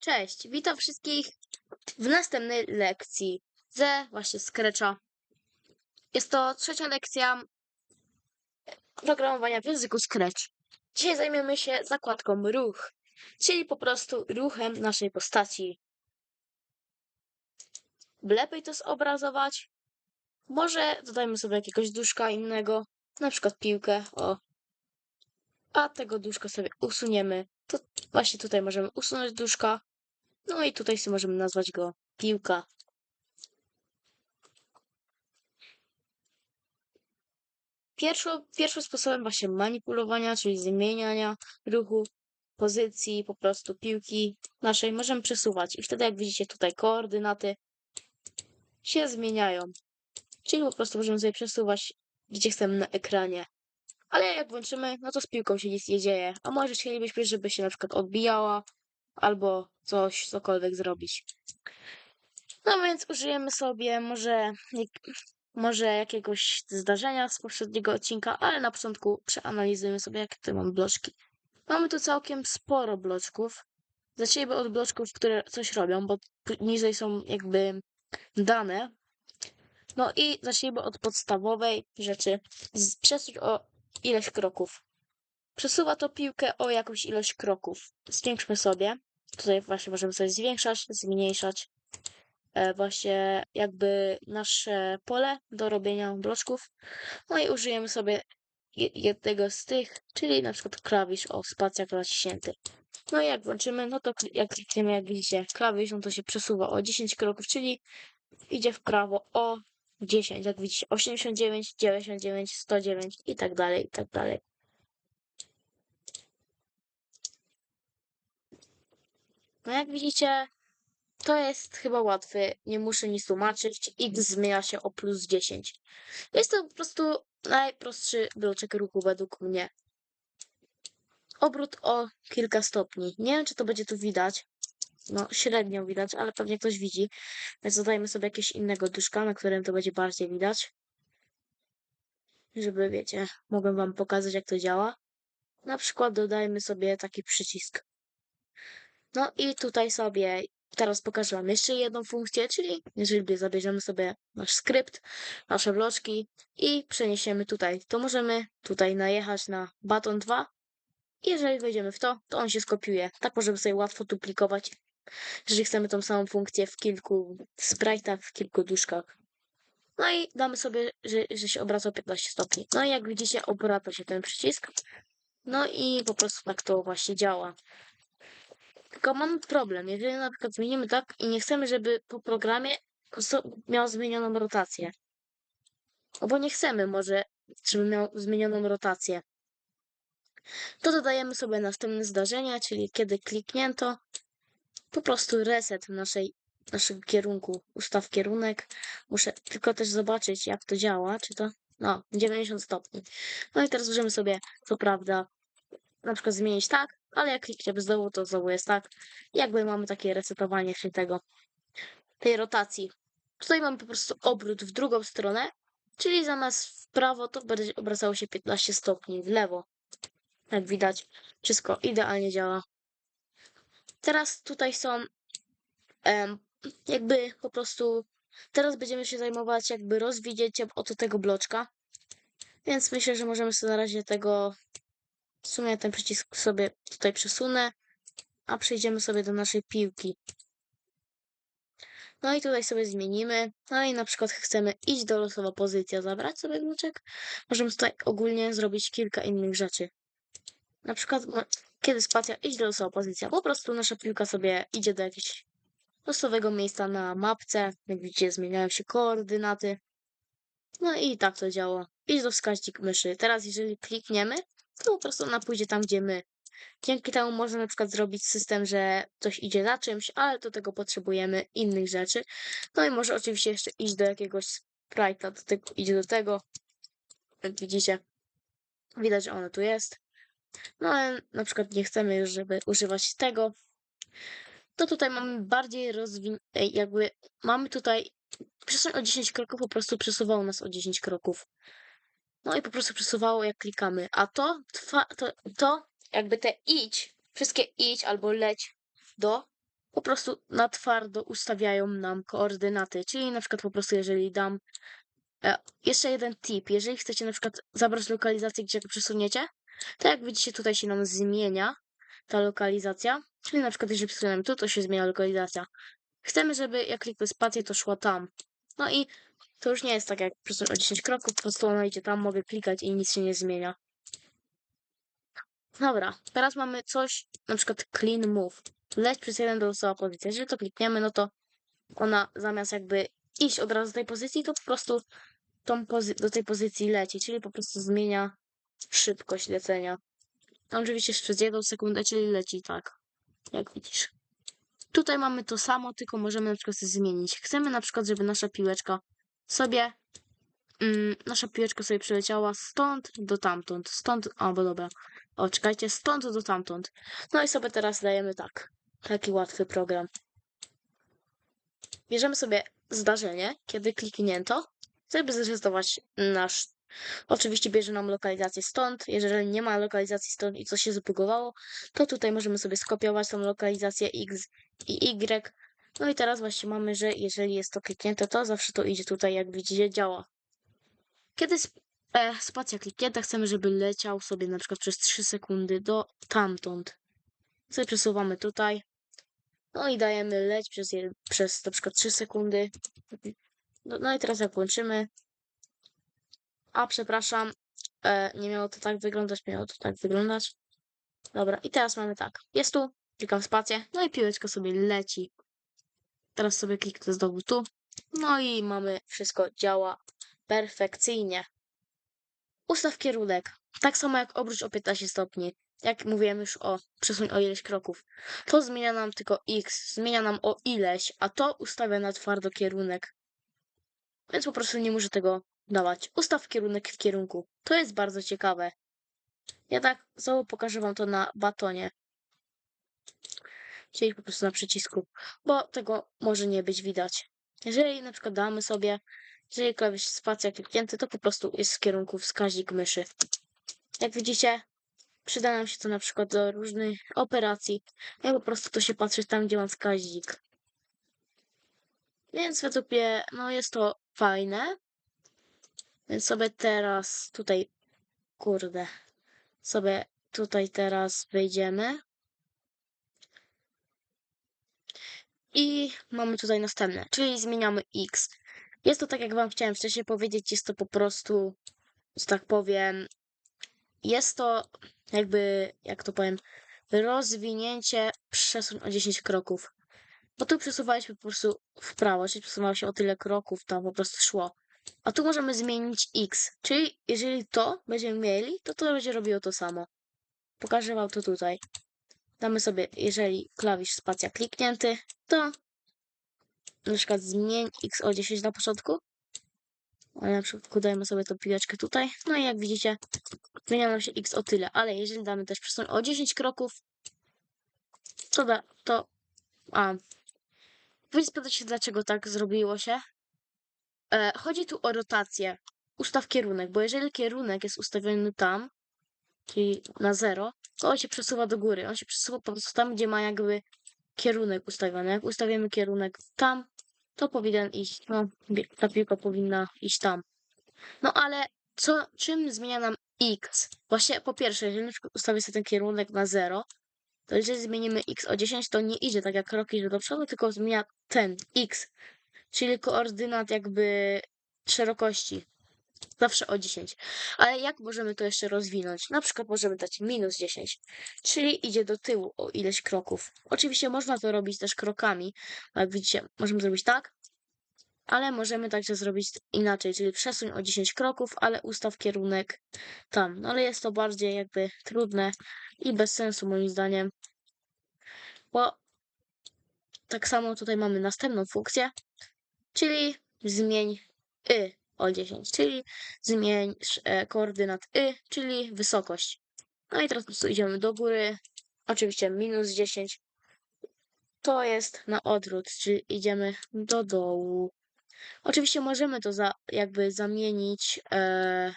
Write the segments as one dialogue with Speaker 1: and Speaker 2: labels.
Speaker 1: Cześć, witam wszystkich w następnej lekcji ze właśnie Scratcha. Jest to trzecia lekcja programowania w języku Scratch. Dzisiaj zajmiemy się zakładką ruch, czyli po prostu ruchem naszej postaci. Lepiej to zobrazować, może dodajmy sobie jakiegoś duszka innego, na przykład piłkę, o. A tego duszka sobie usuniemy. To właśnie tutaj możemy usunąć duszka. No i tutaj sobie możemy nazwać go piłka. Pierwszą, pierwszym sposobem właśnie manipulowania, czyli zmieniania ruchu, pozycji, po prostu piłki naszej możemy przesuwać. I wtedy jak widzicie tutaj koordynaty się zmieniają. Czyli po prostu możemy sobie przesuwać gdzie chcemy na ekranie. Ale jak włączymy, no to z piłką się nic nie dzieje. A może chcielibyśmy, żeby się na przykład odbijała, albo coś, cokolwiek zrobić. No więc użyjemy sobie może, może jakiegoś zdarzenia z poprzedniego odcinka, ale na początku przeanalizujemy sobie, jakie tutaj mamy bloczki. Mamy tu całkiem sporo bloczków. Zacznijmy od bloczków, które coś robią, bo niżej są jakby dane. No i zacznijmy od podstawowej rzeczy. Przesuń o ileś kroków. Przesuwa to piłkę o jakąś ilość kroków. Zwiększmy sobie. Tutaj właśnie możemy sobie zwiększać, zmniejszać e, właśnie jakby nasze pole do robienia bloczków. No i użyjemy sobie je- jednego z tych, czyli na przykład klawisz o spacjach naciśnięty. No i jak włączymy, no to jak klikniemy, jak widzicie, klawisz, no to się przesuwa o 10 kroków, czyli idzie w prawo o 10, jak widzicie, 89, 99, 109 i tak dalej, i tak dalej. No jak widzicie, to jest chyba łatwe. Nie muszę nic tłumaczyć. X zmienia się o plus 10. Jest to po prostu najprostszy bloczek ruchu według mnie. Obrót o kilka stopni. Nie wiem, czy to będzie tu widać. No, średnio widać, ale pewnie ktoś widzi. Więc dodajmy sobie jakiegoś innego duszka, na którym to będzie bardziej widać. Żeby, wiecie, mogłem wam pokazać, jak to działa. Na przykład dodajmy sobie taki przycisk. No i tutaj sobie teraz pokażę Wam jeszcze jedną funkcję, czyli jeżeli zabierzemy sobie nasz skrypt, nasze bloczki i przeniesiemy tutaj, to możemy tutaj najechać na baton 2 i jeżeli wejdziemy w to, to on się skopiuje. Tak możemy sobie łatwo duplikować, jeżeli chcemy tą samą funkcję w kilku sprite'ach, w kilku duszkach. No i damy sobie, że, że się obraca o 15 stopni. No i jak widzicie, obraca się ten przycisk. No i po prostu tak to właśnie działa. Tylko mamy problem. Jeżeli na przykład zmienimy tak i nie chcemy, żeby po programie miał zmienioną rotację. Albo nie chcemy może, żeby miał zmienioną rotację. To dodajemy sobie następne zdarzenia, czyli kiedy kliknięto, po prostu reset naszej, naszego kierunku, ustaw kierunek. Muszę tylko też zobaczyć, jak to działa, czy to, no, 90 stopni. No i teraz możemy sobie, co prawda, na przykład zmienić tak, ale jak klikniemy znowu, to znowu jest tak. Jakby mamy takie resetowanie się tego, tej rotacji. Tutaj mamy po prostu obrót w drugą stronę, czyli zamiast w prawo, to będzie obracało się 15 stopni w lewo. Jak widać, wszystko idealnie działa. Teraz tutaj są em, jakby po prostu, teraz będziemy się zajmować jakby rozwinięciem oto tego bloczka. Więc myślę, że możemy sobie na razie tego w sumie ten przycisk sobie tutaj przesunę, a przejdziemy sobie do naszej piłki. No i tutaj sobie zmienimy. No i na przykład chcemy iść do losowa pozycja, zabrać sobie kluczek. Możemy tutaj ogólnie zrobić kilka innych rzeczy. Na przykład, no, kiedy spacja, iść do losowa pozycja. Po prostu nasza piłka sobie idzie do jakiegoś losowego miejsca na mapce. Jak widzicie, zmieniają się koordynaty. No i tak to działa. Idź do wskaźnik myszy. Teraz jeżeli klikniemy, to po prostu ona pójdzie tam, gdzie my. Dzięki temu można na przykład zrobić system, że coś idzie za czymś, ale do tego potrzebujemy innych rzeczy. No i może oczywiście jeszcze iść do jakiegoś sprite'a, do tego, idzie do tego. Jak widzicie, widać, że ono tu jest. No ale na przykład nie chcemy już, żeby używać tego. To tutaj mamy bardziej rozwin... jakby mamy tutaj przesuń o 10 kroków, po prostu przesuwało nas o 10 kroków. No i po prostu przesuwało jak klikamy. A to, to, to jakby te idź, wszystkie idź albo leć do, po prostu na twardo ustawiają nam koordynaty. Czyli na przykład po prostu jeżeli dam e, jeszcze jeden tip, jeżeli chcecie na przykład zabrać lokalizację, gdzie przesuniecie, to jak widzicie tutaj się nam zmienia ta lokalizacja. Czyli na przykład jeżeli przesuniemy tu, to się zmienia lokalizacja. Chcemy, żeby jak kliknę spację, to szło tam. No i to już nie jest tak jak przesunąć o 10 kroków, po prostu ono idzie tam, mogę klikać i nic się nie zmienia. Dobra, teraz mamy coś, na przykład clean move. Leć przez jeden do losowa pozycja. Jeżeli to klikniemy, no to ona zamiast jakby iść od razu do tej pozycji, to po prostu tą pozy do tej pozycji leci, czyli po prostu zmienia szybkość lecenia. Oczywiście przez jedną sekundę, czyli leci tak, jak widzisz. Tutaj mamy to samo, tylko możemy na przykład zmienić. Chcemy na przykład, żeby nasza piłeczka sobie, mm, nasza piłeczka sobie przeleciała stąd do tamtąd, stąd, albo dobra, o czekajcie, stąd do tamtąd. No i sobie teraz dajemy tak, taki łatwy program. Bierzemy sobie zdarzenie, kiedy kliknięto, żeby zrejestrować nasz Oczywiście bierze nam lokalizację stąd. Jeżeli nie ma lokalizacji stąd i coś się zbugowało, to tutaj możemy sobie skopiować tą lokalizację X i Y. No i teraz właśnie mamy, że jeżeli jest to kliknięte, to zawsze to idzie tutaj, jak widzicie, działa. Kiedy sp e, spacja kliknięta, chcemy, żeby leciał sobie na przykład przez 3 sekundy do tamtąd. Sobie przesuwamy tutaj. No i dajemy leć przez, przez na przykład 3 sekundy. No, no i teraz jak włączymy, a, przepraszam. E, nie miało to tak wyglądać, miało to tak wyglądać. Dobra, i teraz mamy tak. Jest tu, klikam spację, no i piłeczka sobie leci. Teraz sobie kliknę znowu tu. No i mamy, wszystko działa perfekcyjnie. Ustaw kierunek. Tak samo jak obróć o 15 stopni. Jak mówiłem już o przesuń o ileś kroków. To zmienia nam tylko x, zmienia nam o ileś, a to ustawia na twardo kierunek. Więc po prostu nie muszę tego dawać. Ustaw kierunek w kierunku. To jest bardzo ciekawe. Ja tak znowu pokażę wam to na batonie. Czyli po prostu na przycisku, bo tego może nie być widać. Jeżeli na przykład damy sobie, jeżeli klawisz spacja kliknięty, to po prostu jest w kierunku wskaźnik myszy. Jak widzicie, przyda nam się to na przykład do różnych operacji. Ja po prostu to się patrzy tam, gdzie mam wskaźnik. Więc według mnie, no jest to fajne. Więc sobie teraz tutaj, kurde, sobie tutaj teraz wejdziemy. I mamy tutaj następne, czyli zmieniamy x. Jest to tak, jak wam chciałem wcześniej powiedzieć, jest to po prostu, że tak powiem, jest to jakby, jak to powiem, rozwinięcie przesuń o 10 kroków. Bo tu przesuwaliśmy po prostu w prawo, czyli przesuwało się o tyle kroków, tam po prostu szło. A tu możemy zmienić x, czyli jeżeli to będziemy mieli, to to będzie robiło to samo. Pokażę wam to tutaj. Damy sobie, jeżeli klawisz spacja kliknięty, to na przykład zmień x o 10 na początku. Ale na przykład dajemy sobie tą piłeczkę tutaj. No i jak widzicie, zmienia nam się x o tyle. Ale jeżeli damy też przesuń o 10 kroków, to da, to... A, wy spytać się, dlaczego tak zrobiło się. E, chodzi tu o rotację. Ustaw kierunek, bo jeżeli kierunek jest ustawiony tam, czyli na zero, to on się przesuwa do góry. On się przesuwa po prostu tam, gdzie ma jakby kierunek ustawiony. Jak ustawimy kierunek tam, to powinien iść, no, ta piłka powinna iść tam. No ale co, czym zmienia nam x? Właśnie po pierwsze, jeżeli ustawię sobie ten kierunek na 0, to jeżeli zmienimy x o 10, to nie idzie tak jak krok idzie do przodu, tylko zmienia ten x czyli koordynat jakby szerokości. Zawsze o 10. Ale jak możemy to jeszcze rozwinąć? Na przykład możemy dać minus 10, czyli idzie do tyłu o ileś kroków. Oczywiście można to robić też krokami. Jak widzicie, możemy zrobić tak, ale możemy także zrobić inaczej, czyli przesuń o 10 kroków, ale ustaw kierunek tam. No ale jest to bardziej jakby trudne i bez sensu moim zdaniem, bo tak samo tutaj mamy następną funkcję, czyli zmień y o 10, czyli zmień e, koordynat y, czyli wysokość. No i teraz po prostu idziemy do góry, oczywiście minus 10. To jest na odwrót, czyli idziemy do dołu. Oczywiście możemy to za, jakby zamienić, e,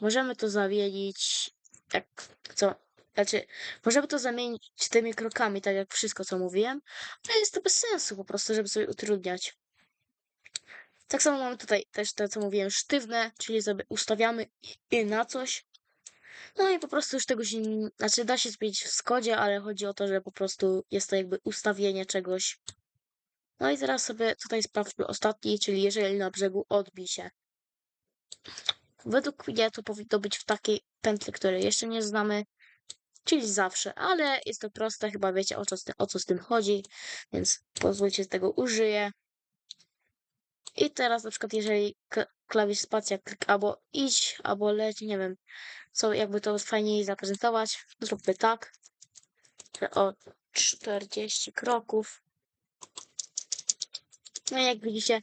Speaker 1: możemy to zamienić, jak co, Znaczy, możemy to zamienić tymi krokami, tak jak wszystko, co mówiłem, ale jest to bez sensu po prostu, żeby sobie utrudniać. Tak samo mamy tutaj też to, co mówiłem, sztywne, czyli sobie ustawiamy na coś. No i po prostu już tego się, znaczy da się zmienić w Skodzie, ale chodzi o to, że po prostu jest to jakby ustawienie czegoś. No i teraz sobie tutaj sprawdźmy ostatni, czyli jeżeli na brzegu odbi się. Według mnie to powinno być w takiej pętli, której jeszcze nie znamy, czyli zawsze, ale jest to proste, chyba wiecie o co, o co z tym chodzi, więc pozwólcie, z tego użyję. I teraz na przykład jeżeli klawisz spacja klik albo idź, albo leć, nie wiem, co jakby to fajniej zaprezentować, zróbmy tak, o 40 kroków. No i jak widzicie,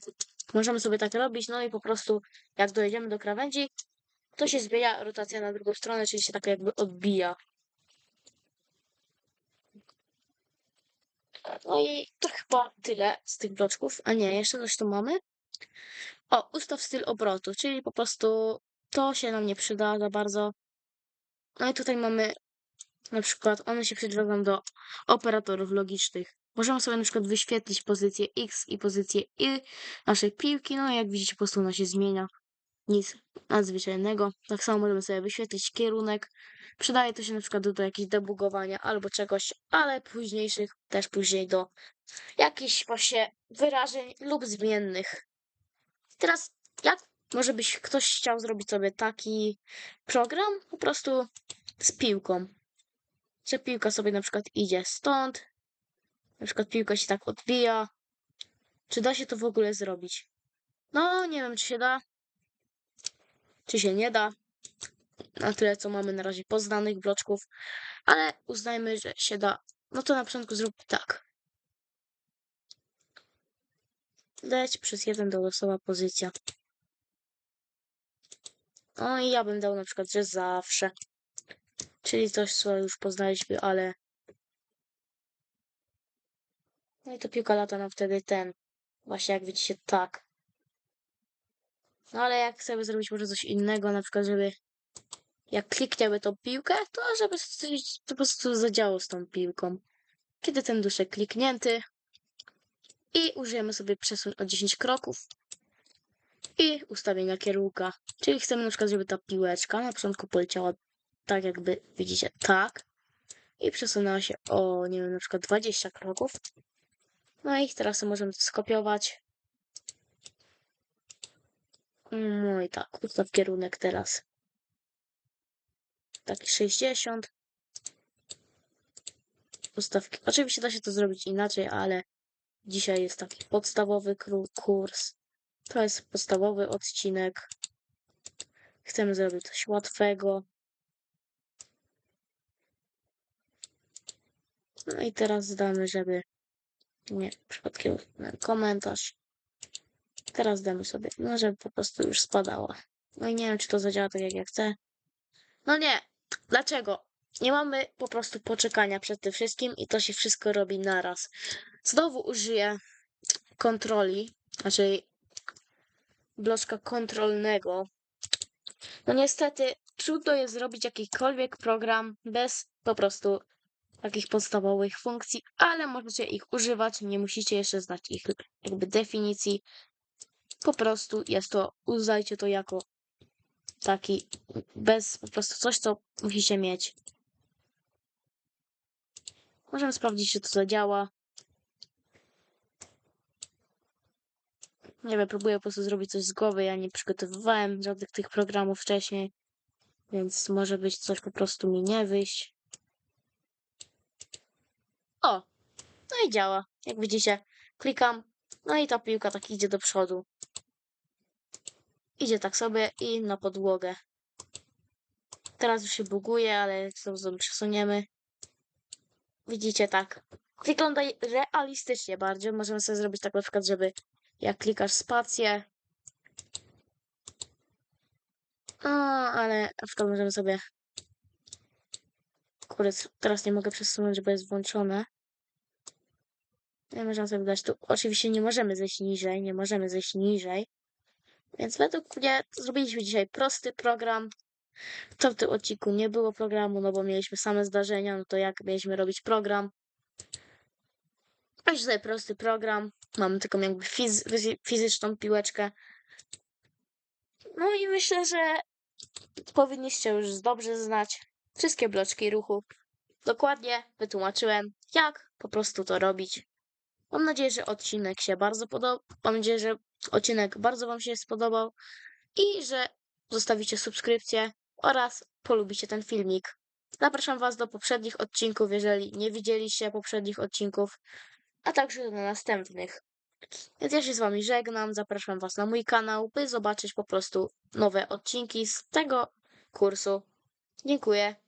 Speaker 1: możemy sobie tak robić, no i po prostu jak dojedziemy do krawędzi, to się zmienia rotacja na drugą stronę, czyli się tak jakby odbija. No i to chyba tyle z tych bloczków. A nie, jeszcze coś tu mamy. O, ustaw styl obrotu, czyli po prostu to się nam nie przyda za bardzo. No i tutaj mamy na przykład, one się przydadzą do operatorów logicznych. Możemy sobie na przykład wyświetlić pozycję X i pozycję Y naszej piłki. No i jak widzicie, po prostu ona się zmienia. Nic nadzwyczajnego. Tak samo możemy sobie wyświetlić kierunek. Przydaje to się na przykład do, do jakiegoś debugowania albo czegoś, ale późniejszych też później do jakichś właśnie wyrażeń lub zmiennych. Teraz jak może byś ktoś chciał zrobić sobie taki program po prostu z piłką. Że piłka sobie na przykład idzie stąd, na przykład piłka się tak odbija. Czy da się to w ogóle zrobić? No, nie wiem, czy się da, czy się nie da. Na tyle, co mamy na razie poznanych bloczków, ale uznajmy, że się da. No to na początku zrób tak. Leć przez jeden do losowa pozycja. No i ja bym dał na przykład, że zawsze. Czyli coś, co już poznaliśmy, ale... No i to piłka lata nam wtedy ten. Właśnie jak widzicie, tak. No ale jak chcemy zrobić może coś innego, na przykład, żeby jak klikniemy tą piłkę, to żeby coś po prostu zadziało z tą piłką. Kiedy ten duszek kliknięty i użyjemy sobie przesuń o 10 kroków i ustawienia kierunka. Czyli chcemy na przykład, żeby ta piłeczka na początku poleciała tak jakby, widzicie, tak i przesunęła się o, nie wiem, na przykład 20 kroków. No i teraz możemy to skopiować. No i tak, ustaw kierunek teraz. Taki 60. Ustawki. Oczywiście da się to zrobić inaczej, ale dzisiaj jest taki podstawowy kurs. To jest podstawowy odcinek. Chcemy zrobić coś łatwego. No i teraz damy, żeby nie przypadkiem komentarz. Teraz damy sobie, no żeby po prostu już spadała. No i nie wiem, czy to zadziała tak, jak ja chcę. No nie. Dlaczego? Nie mamy po prostu poczekania przed tym wszystkim i to się wszystko robi naraz. Znowu użyję kontroli, znaczy bloczka kontrolnego. No niestety trudno jest zrobić jakikolwiek program bez po prostu takich podstawowych funkcji, ale możecie ich używać, nie musicie jeszcze znać ich jakby definicji. Po prostu jest to, uznajcie to jako taki bez po prostu coś, co musicie mieć. Możemy sprawdzić, czy to zadziała. Nie wiem, próbuję po prostu zrobić coś z głowy. Ja nie przygotowywałem żadnych tych programów wcześniej, więc może być coś po prostu mi nie wyjść. O! No i działa. Jak widzicie, klikam, no i ta piłka tak idzie do przodu. Idzie tak sobie i na podłogę. Teraz już się buguje, ale jak sobie przesuniemy. Widzicie tak. Wygląda realistycznie bardziej. Możemy sobie zrobić tak na przykład, żeby jak klikasz spację. No, ale na przykład możemy sobie. Kurde, teraz nie mogę przesunąć, bo jest włączone. Nie możemy sobie dać tu. Oczywiście nie możemy zejść niżej, nie możemy zejść niżej. Więc według mnie zrobiliśmy dzisiaj prosty program. To w tym odcinku nie było programu, no bo mieliśmy same zdarzenia, no to jak mieliśmy robić program? Weź tutaj prosty program, mamy taką jakby fiz fizy- fizyczną piłeczkę. No i myślę, że powinniście już dobrze znać wszystkie bloczki ruchu. Dokładnie wytłumaczyłem, jak po prostu to robić. Mam nadzieję, że odcinek się bardzo podobał. Mam nadzieję, że odcinek bardzo Wam się spodobał i że zostawicie subskrypcję oraz polubicie ten filmik. Zapraszam Was do poprzednich odcinków, jeżeli nie widzieliście poprzednich odcinków, a także do następnych. Więc ja się z Wami żegnam, zapraszam Was na mój kanał, by zobaczyć po prostu nowe odcinki z tego kursu. Dziękuję.